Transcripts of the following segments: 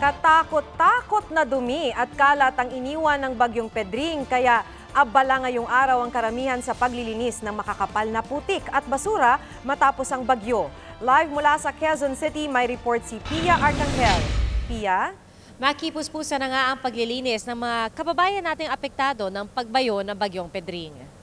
Katakot-takot na dumi at kalat ang iniwan ng bagyong Pedring kaya abala ngayong araw ang karamihan sa paglilinis ng makakapal na putik at basura matapos ang bagyo. Live mula sa Quezon City, may report si Pia Arcangel. Pia? Makipuspusa na nga ang paglilinis ng mga kababayan nating apektado ng pagbayo ng bagyong Pedring.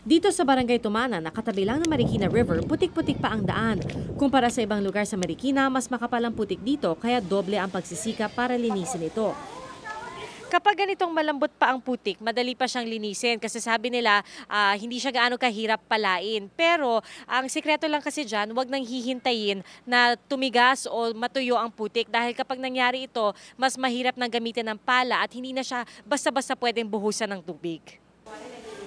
Dito sa Barangay Tumana, nakatabi lang ng Marikina River, putik-putik pa ang daan. Kumpara sa ibang lugar sa Marikina, mas makapal ang putik dito kaya doble ang pagsisika para linisin ito. Kapag ganitong malambot pa ang putik, madali pa siyang linisin kasi sabi nila ah, hindi siya gaano kahirap palain. Pero ang sikreto lang kasi dyan, huwag nang hihintayin na tumigas o matuyo ang putik dahil kapag nangyari ito, mas mahirap nang gamitin ng pala at hindi na siya basta-basta pwedeng buhusan ng tubig.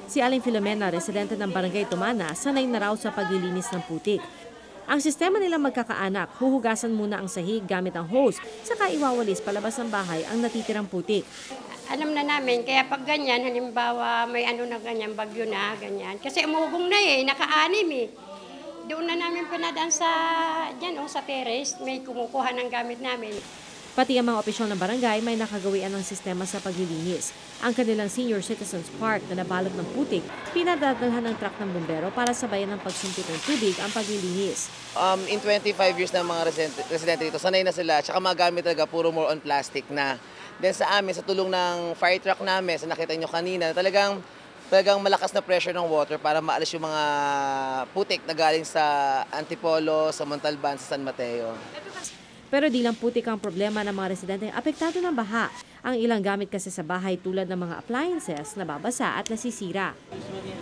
Si Aling Filomena, residente ng Barangay Tumana, sanay na raw sa paglilinis ng putik. Ang sistema nila magkakaanak, huhugasan muna ang sahig gamit ang hose, saka iwawalis palabas ng bahay ang natitirang putik. alam na namin, kaya pag ganyan, halimbawa may ano na ganyan, bagyo na, ganyan. Kasi umugong na eh, naka-anim eh. Doon na namin pinadaan sa, dyan oh, sa terrace, may kumukuha ng gamit namin. Pati ang mga opisyal ng barangay may nakagawian ng sistema sa paglilinis. Ang kanilang Senior Citizens Park na nabalot ng putik, pinadadalhan ng truck ng bumbero para sabayan ng pagsumpit ng tubig ang paglilinis. Um, in 25 years na mga residente, residente dito, sanay na sila. Tsaka mga gamit talaga, puro more on plastic na. Then sa amin, sa tulong ng fire truck namin, sa nakita nyo kanina, talagang talagang malakas na pressure ng water para maalis yung mga putik na galing sa Antipolo, sa Montalban, sa San Mateo. Pero di lang putik ang problema ng mga residente apektado ng baha. Ang ilang gamit kasi sa bahay tulad ng mga appliances nababasa at nasisira.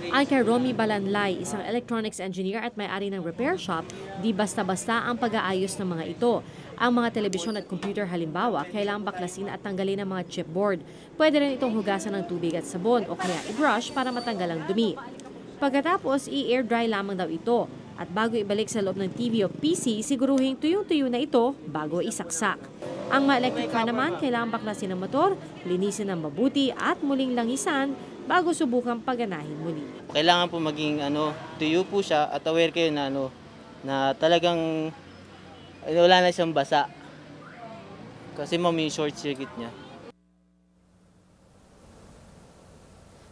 Ang kay Romy Balanlay, isang electronics engineer at may-ari ng repair shop, di basta-basta ang pag-aayos ng mga ito. Ang mga telebisyon at computer halimbawa, kailangang baklasin at tanggalin ang mga chipboard. Pwede rin itong hugasan ng tubig at sabon o kaya i-brush para matanggal ang dumi. Pagkatapos, i-air dry lamang daw ito. At bago ibalik sa loob ng TV o PC, siguruhin tuyong-tuyo na ito bago isaksak. Ang mga electric fan naman, kailangan baklasin ang motor, linisin ng mabuti at muling langisan bago subukang paganahin muli. kailangan po maging ano, tuyo po siya at aware kayo na ano na talagang ano, wala na siyang basa. Kasi mami short circuit niya.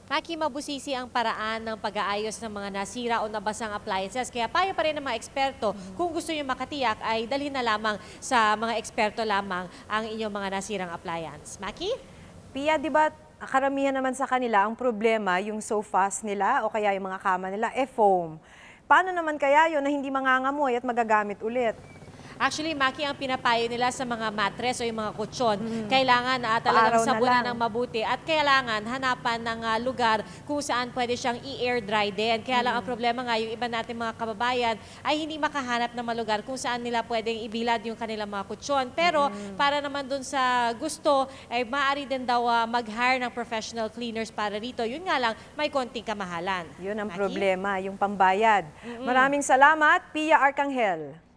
Maki, mabusisi ang paraan ng pag-aayos ng mga nasira o nabasang appliances. Kaya payo pa rin ng mga eksperto, kung gusto nyo makatiyak, ay dalhin na lamang sa mga eksperto lamang ang inyong mga nasirang appliance. Maki? Pia, di ba karamihan naman sa kanila ang problema yung sofas nila o kaya yung mga kama nila, eh foam. Paano naman kaya yun na hindi mangangamoy at magagamit ulit? Actually, Maki, ang pinapayo nila sa mga mattress o yung mga kutsyon, kailangan na talagang sabunan ng mabuti at kailangan hanapan ng ah, lugar kung saan pwede siyang i-air dry din. Kaya lang ang problema nga, yung iba natin mga kababayan ay hindi makahanap ng malugar kung saan nila pwedeng ibilad yung kanilang mga kutsyon. Pero para naman dun sa gusto, ay maaari din daw ah, mag-hire ng professional cleaners para rito. Yun nga lang, may konting kamahalan. Yun ang Maki? problema, yung pambayad. Maraming salamat, Pia Arcangel.